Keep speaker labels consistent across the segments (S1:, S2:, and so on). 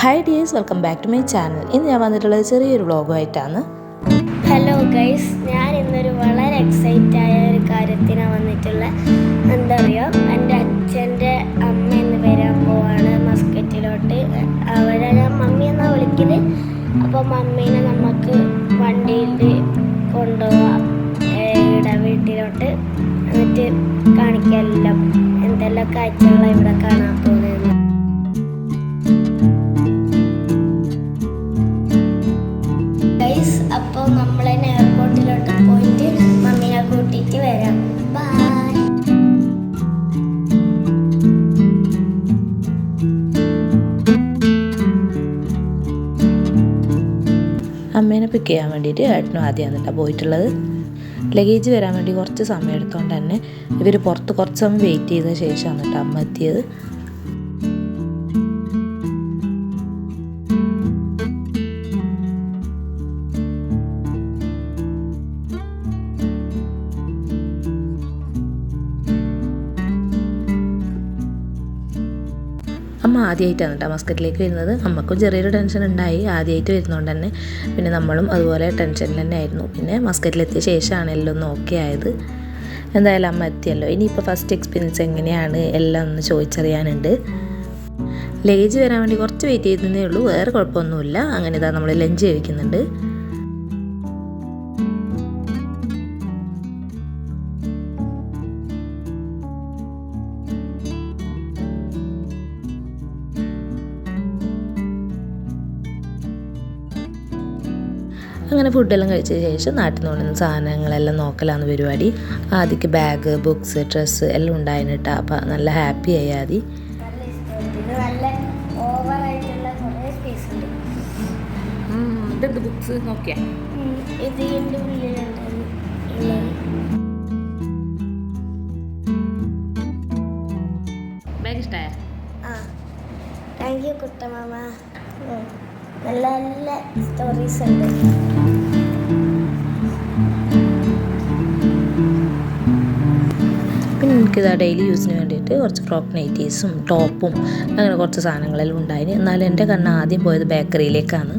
S1: Hi dears welcome back to my channel ഇന്ന് ഞാൻ വന്നിട്ടുള്ളത് ചെറിയൊരു വ്ളോഗുമായിട്ടാണ്
S2: ഹലോ ഗൈസ് ഞാൻ ഇന്നൊരു വളരെ എക്സൈറ്റ് ആയ ഒരു കാര്യത്തിനാണ് വന്നിട്ടുള്ള. എന്താ പറയുക എന്റെ അച്ഛന്റെ അമ്മ എന്ന് വരാൻ പോവാണ് മസ്കറ്റിലോട്ട്. അവരെ ഞാൻ മമ്മി എന്നാ വിളിക്കൽ? അപ്പോൾ മമ്മീനെ നമുക്ക് വണ്ടിയിൽ കൊണ്ടുപോവാം. ഇട വീട്ടിലോട്ട് എന്നിട്ട് കാണിക്കാനെല്ലാം എന്തെല്ലാം കാഴ്ചകളാണ്
S1: അമ്മേനെ പിക്ക് ചെയ്യാൻ വേണ്ടിയിട്ട് ഏട്ടനും ആദ്യം വന്നിട്ടാണ് പോയിട്ടുള്ളത്. ലഗേജ് വരാൻ വേണ്ടി കുറച്ച് സമയം എടുത്തുകൊണ്ട് തന്നെ ഇവർ പുറത്ത് കുറച്ച് സമയം വെയിറ്റ് ചെയ്ത ശേഷമാണ് കേട്ടോ അമ്മ എത്തിയത്. ആദ്യമായിട്ടാണ് കേട്ടോ മസ്കറ്റിലേക്ക് വരുന്നത്. നമുക്കും ചെറിയൊരു ടെൻഷൻ ഉണ്ടായി. ആദ്യമായിട്ട് വരുന്നതുകൊണ്ട് തന്നെ പിന്നെ നമ്മളും അതുപോലെ ടെൻഷനിൽ തന്നെ ആയിരുന്നു. പിന്നെ മസ്കറ്റിലെത്തിയ ശേഷമാണ് എല്ലാം ഒന്ന് ഓക്കെ ആയത്. എന്തായാലും അമ്മ എത്തിയല്ലോ. ഇനിയിപ്പോൾ ഫസ്റ്റ് എക്സ്പീരിയൻസ് എങ്ങനെയാണ്? എല്ലാം ഒന്ന് ചോദിച്ചറിയാനുണ്ട്. ലഗേജ് വരാൻ വേണ്ടി കുറച്ച് വെയിറ്റ് ചെയ്തതേ ഉള്ളൂ. വേറെ കുഴപ്പമൊന്നുമില്ല. അങ്ങനെ ഇതാ നമ്മൾ ലഞ്ച് കഴിക്കുന്നുണ്ട്. അങ്ങനെ ഫുഡെല്ലാം കഴിച്ച ശേഷം നാട്ടിൽ നിന്ന് കൊണ്ടുവന്ന സാധനങ്ങളെല്ലാം നോക്കലാണ് പരിപാടി ആദ്യക്ക് ബാഗ് ബുക്സ് ഡ്രസ്സ് എല്ലാം ഉണ്ടായിരുന്നു കേട്ടോ അപ്പം നല്ല ഹാപ്പി ആയാതി ബുക്സ്
S2: ഇത്
S1: ബാഗ് ഇഷ്ടമായ
S2: താങ്ക് യു കുട്ടമാമ. നല്ല നല്ല സ്റ്റോറീസ് ഉണ്ട്.
S1: പിന്നെ എനിക്കിതാ ഡെയിലി യൂസിന് വേണ്ടിയിട്ട് കുറച്ച് ഫ്രോക്ക് നൈറ്റീസും ടോപ്പും അങ്ങനെ കുറച്ച് സാധനങ്ങളെല്ലാം ഉണ്ടായിരുന്നു എന്നാലും എന്റെ കണ്ണ് ആദ്യം പോയത് ബേക്കറിയിലേക്കാണ്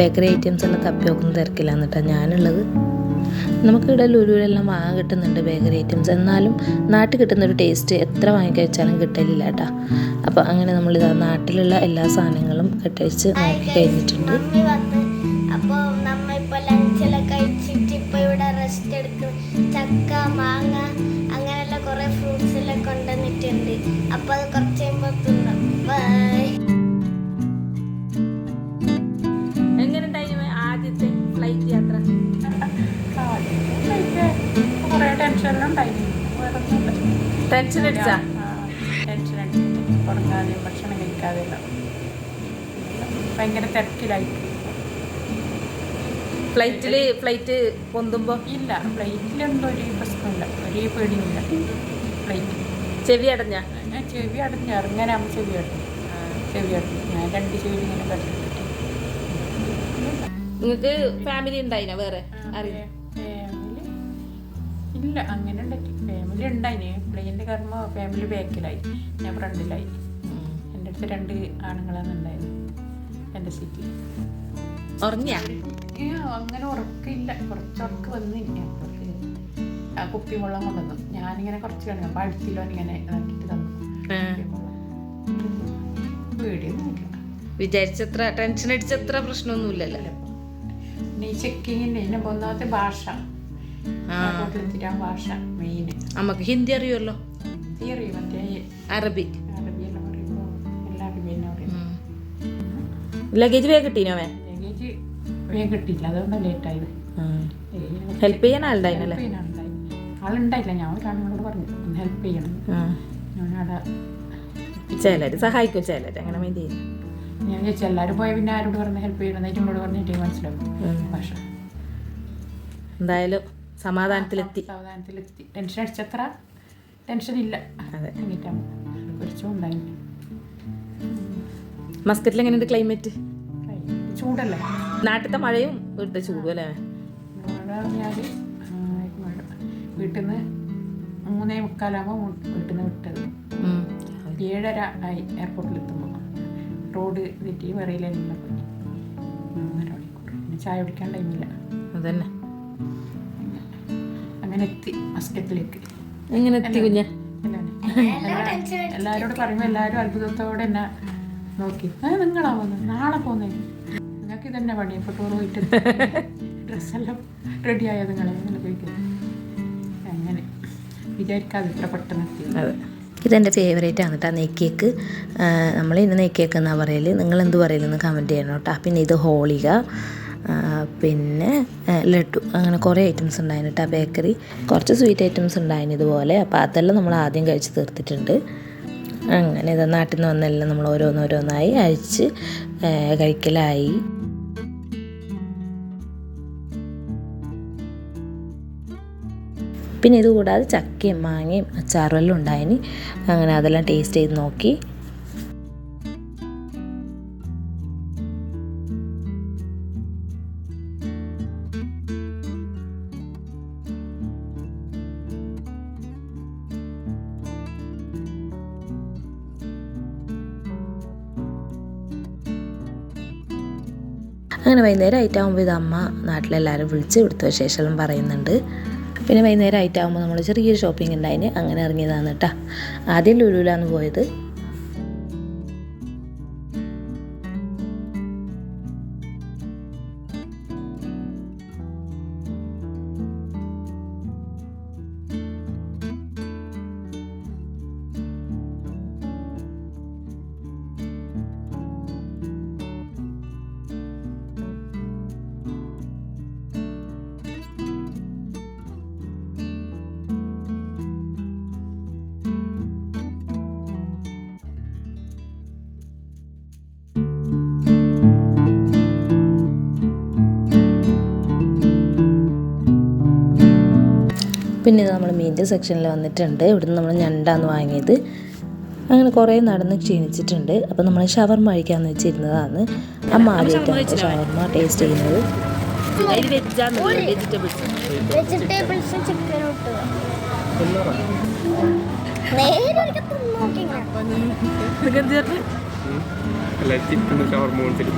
S1: ബേക്കറി ഐറ്റംസ് എല്ലാം തപ്പി നോക്കുന്ന തിരക്കില്ല എന്നിട്ടാണ് ഞാനുള്ളത്. നമുക്കിവിടെ ലുലുവിലെല്ലാം വാങ്ങാൻ കിട്ടുന്നുണ്ട് ബേക്കറി ഐറ്റംസ് എന്നാലും നാട്ടിൽ കിട്ടുന്ന ഒരു ടേസ്റ്റ് എത്ര വാങ്ങിക്കഴിച്ചാലും കിട്ടലില്ല കേട്ടോ അപ്പോൾ അങ്ങനെ നമ്മൾ നാട്ടിലുള്ള എല്ലാ സാധനങ്ങളും കെട്ടഴിച്ച് നോക്കി കഴിഞ്ഞിട്ടുണ്ട്.
S2: അപ്പോൾ കഴിച്ചിട്ട് റെസ്റ്റ് ചക്ക മാങ്ങ കുറേ അപ്പോൾ അത് കുറച്ച് കഴിയുമ്പോൾ തിന്നാം.
S1: ടെൻഷൻ അടിച്ചാ?
S3: ടെൻഷൻ അടിച്ചിട്ട് ഉറങ്ങാതെയും ഭക്ഷണം കഴിക്കാതെ എല്ലാം. ഭയങ്കര തിരക്കിലായി.
S1: ഫ്ലൈറ്റിൽ ഫ്ലൈറ്റ് പൊന്തുമ്പോൾ
S3: ഇല്ല ഫ്ലൈറ്റിലൊന്നും ഒരു പ്രശ്നമില്ല. ഒരു പേടിയില്ല ഫ്ലൈറ്റ്.
S1: ചെവി അടഞ്ഞ?
S3: ഞാൻ ചെവി അടഞ്ഞു ഇറങ്ങാനാകുമ്പോൾ ചെവി അടഞ്ഞു. ചെവി അടഞ്ഞു. ഞാൻ രണ്ട് ചെവി ഇങ്ങനെ പറഞ്ഞു
S1: നിങ്ങൾക്ക് ഫാമിലി ഉണ്ടായിന വേറെ?
S3: ഫാമിലി ഇല്ല അങ്ങനെ ഉണ്ടാക്കി. ഫാമിലി ഉണ്ടായിന് പ്ലെയിന്റെ കർമ്മ ഫാമിലി ബാക്കിലായി ഞാൻ ഫ്രണ്ടിലായി. എന്റെ അടുത്ത് രണ്ട് ആണുങ്ങളാണ് ഉണ്ടായത്. എന്റെ സിറ്റി
S1: ഉറങ്ങിയ?
S3: അങ്ങനെ ഉറക്കില്ല. കുറച്ച് ഉറക്ക് വന്നില്ല ആ കുപ്പി വെള്ളം കൊണ്ടുവന്നു. ഞാനിങ്ങനെ കുറച്ച് കണ്ടു അപ്പൊ അടുത്തില്ലോ ഇങ്ങനെ ഇതാക്കിയിട്ട് തന്നു. പേടിയൊന്നുമില്ല
S1: വിചാരിച്ചത്ര ടെൻഷൻ അടിച്ചത്ര പ്രശ്നമൊന്നുമില്ലല്ലോ.
S3: നീ ചെക്കിങ്ങിന്റെ ചെക്കിങ്ങിന്റെ ഇതിനെ ഒന്നാമത്തെ ഭാഷ. ഭാഷ മെയിൻ
S1: നമുക്ക് ഹിന്ദി അറിയുമല്ലോ
S3: മറ്റേ
S1: അറബി.
S3: എല്ലാം പറയുമ്പോൾ എല്ലാ അറബി തന്നെ പറയും
S1: ലഗേജ് വേഗം കിട്ടീനോ വേ
S3: ലഗേജ് വേഗം കിട്ടിയില്ല അതുകൊണ്ട് ലേറ്റായത്
S1: ഹെൽപ്പ് ചെയ്യാൻ
S3: ആളുണ്ടായില്ല. ഞാൻ പറഞ്ഞു. ഒന്ന് ഹെൽപ്പ് ചെയ്യണം. ഞാനവിടെ
S1: സഹായിക്കും ചിലര് അങ്ങനെ മൈൻഡ് ചെയ്യും
S3: ഞാൻ ചോദിച്ചു എല്ലാവരും പോയ പിന്നെ ആരോട് പറഞ്ഞ് ഹെൽപ്പ് ചെയ്യണം? എന്നോട് പറഞ്ഞിട്ട് മനസ്സിലാവും
S1: ഉം.
S3: ഭാഷ.
S1: എന്തായാലും സമാധാനത്തിലെത്തി.
S3: സമാധാനത്തിലെത്തി. ടെൻഷൻ അടിച്ചത്ര? ടെൻഷൻ ഇല്ല.
S1: അതെ.
S3: കുറച്ചും
S1: മസ്കറ്റിൽ എങ്ങനെയുണ്ട് ക്ലൈമറ്റ്
S3: ചൂടല്ലേ?
S1: നാട്ടിലത്തെ മഴയും വീട്ടിലെ ചൂടും അല്ലേ?
S3: മഴ പറഞ്ഞാൽ വീട്ടിൽ നിന്ന് മൂന്നേ മുക്കാലാകുമ്പോൾ വീട്ടിൽ നിന്ന് വിട്ടത്. ഏഴര ആയി എയർപോർട്ടിൽ എത്തുമ്പോൾ റോഡ് തെറ്റി പോയി മൂന്നര മണിക്കൂർ. പിന്നെ ചായ കുടിക്കാൻ ടൈമില്ല
S1: അതന്നെ.
S3: അങ്ങനെ എത്തി മസ്കറ്റിലേക്ക്
S1: എങ്ങനെ എത്തി കുഞ്ഞ?
S3: എല്ലാവരോട് പറയുമ്പോൾ എല്ലാവരും അത്ഭുതത്തോടെ എന്നെ നോക്കി. അത് നിങ്ങളാ വന്നു? നാളെ പോന്നേ. നിങ്ങൾക്ക് ഇതന്നെ പണി? ഇപ്പോൾ ടൂർ പോയിട്ട് ഡ്രസ്സെല്ലാം റെഡിയായ നിങ്ങളെ? അങ്ങനെ ചോദിക്കുന്നത് അങ്ങനെ. വിചാരിക്കാതെ ഇത്ര പെട്ടെന്ന് എത്തി.
S1: ഇതെന്റെ ഫേവറേറ്റ് ആണ് കേട്ടോ നെയ്ക്കേക്ക്. നമ്മൾ ഇന്ന് നെയ്ക്കേക്ക് എന്നാണ് പറയൽ നിങ്ങൾ എന്ത് പറയലെന്ന് കമന്റ് ചെയ്യണം കേട്ടോ പിന്നെ ഇത് ഹോളിക. പിന്നെ ലഡു. അങ്ങനെ കുറേ ഐറ്റംസ് ഉണ്ടായിരുന്നു കേട്ടോ ബേക്കറി കുറച്ച് സ്വീറ്റ് ഐറ്റംസ് ഉണ്ടായിരുന്നു ഇതുപോലെ. അപ്പോൾ അതെല്ലാം നമ്മൾ ആദ്യം കഴിച്ച് തീർത്തിട്ടുണ്ട്. അങ്ങനെ ഇത് നാട്ടിൽ നിന്ന് വന്നെല്ലാം നമ്മൾ ഓരോന്നോരോന്നായി അഴിച്ച് കഴിക്കലായി. പിന്നെ ഇതുകൂടാതെ ചക്കയും മാങ്ങയും അച്ചാറും എല്ലാം ഉണ്ടായിന്. അങ്ങനെ അതെല്ലാം ടേസ്റ്റ് ചെയ്ത് നോക്കി. അങ്ങനെ വൈകുന്നേരം ആയിട്ടാകുമ്പോൾ ഇത് അമ്മ നാട്ടിലെല്ലാവരും വിളിച്ച് ഇവിടുത്തെ വിശേഷം പറയുന്നുണ്ട്. പിന്നെ വൈകുന്നേരം ആയിട്ടാകുമ്പോൾ നമ്മൾ ചെറിയൊരു ഷോപ്പിംഗ് ഉണ്ടായിന് അങ്ങനെ ഇറങ്ങിയതാണ് കേട്ടോ ആദ്യം ലുലുലാന്ന് പോയത്. പിന്നെ ഇത് നമ്മൾ മീന്റെ സെക്ഷനിൽ വന്നിട്ടുണ്ട്. ഇവിടുന്ന് നമ്മൾ ഞണ്ടാന്ന് വാങ്ങിയത്. അങ്ങനെ കുറേ നടന്ന് ക്ഷീണിച്ചിട്ടുണ്ട്. അപ്പോൾ നമ്മൾ ഷവർമ കഴിക്കാമെന്ന് വെച്ചിരുന്നതാണ്. അമ്മ ആദ്യമായിട്ടാണ് ഷവർമ ടേസ്റ്റ് ചെയ്യുന്നത്.
S2: വെജിറ്റബിൾസ് ചിക്കൻ
S4: ഷവർമ കൊടുത്തിട്ട്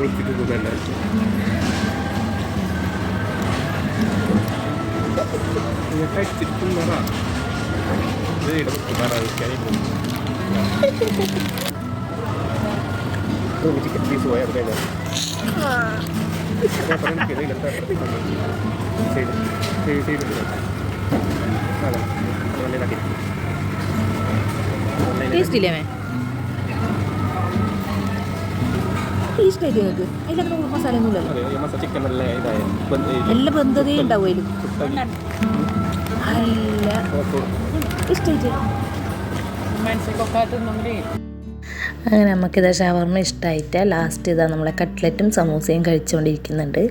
S4: ചിക്കൻ പീസ് പോയാൽ അവിടെ
S1: ടേസ്റ്റ് ഇല്ലേ? ടേസ്റ്റ് ആയിട്ട് നിങ്ങൾക്ക് അതിലങ്ങനെ മസാല
S4: മസാലയൊന്നുമില്ലല്ലോ നല്ല
S1: ബന്ധതയും ഉണ്ടാവും അതിൽ നല്ല ഇഷ്ടമായിട്ട് അങ്ങനെ നമുക്കിതാ ഷവർമ്മ ഇഷ്ടമായിട്ട് ലാസ്റ്റ് ഇതാ നമ്മളെ കട്ട്ലറ്റും സമൂസയും കഴിച്ചുകൊണ്ടിരിക്കുന്നുണ്ട്.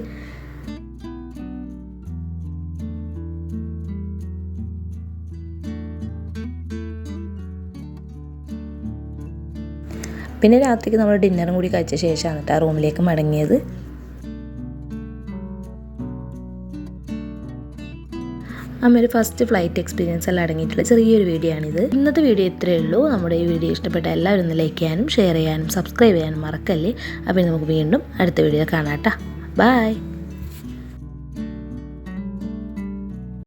S1: പിന്നെ രാത്രിക്ക് നമ്മൾ ഡിന്നറും കൂടി കഴിച്ച ശേഷമാണ് കേട്ടോ റൂമിലേക്ക് മടങ്ങിയത്. അമ്മയുടെ ഫസ്റ്റ് ഫ്ലൈറ്റ് എക്സ്പീരിയൻസ് എല്ലാം അടങ്ങിയിട്ടുള്ള ചെറിയൊരു വീഡിയോ ആണിത്. ഇന്നത്തെ വീഡിയോ ഇത്രയേ ഉള്ളൂ. നമ്മുടെ ഈ വീഡിയോ ഇഷ്ടപ്പെട്ട എല്ലാവരും ഒന്ന് ലൈക്ക് ചെയ്യാനും ഷെയർ ചെയ്യാനും സബ്സ്ക്രൈബ് ചെയ്യാനും മറക്കല്ലേ? അപ്പോൾ നമുക്ക് വീണ്ടും അടുത്ത വീഡിയോ കാണാം കേട്ടോ ബായ്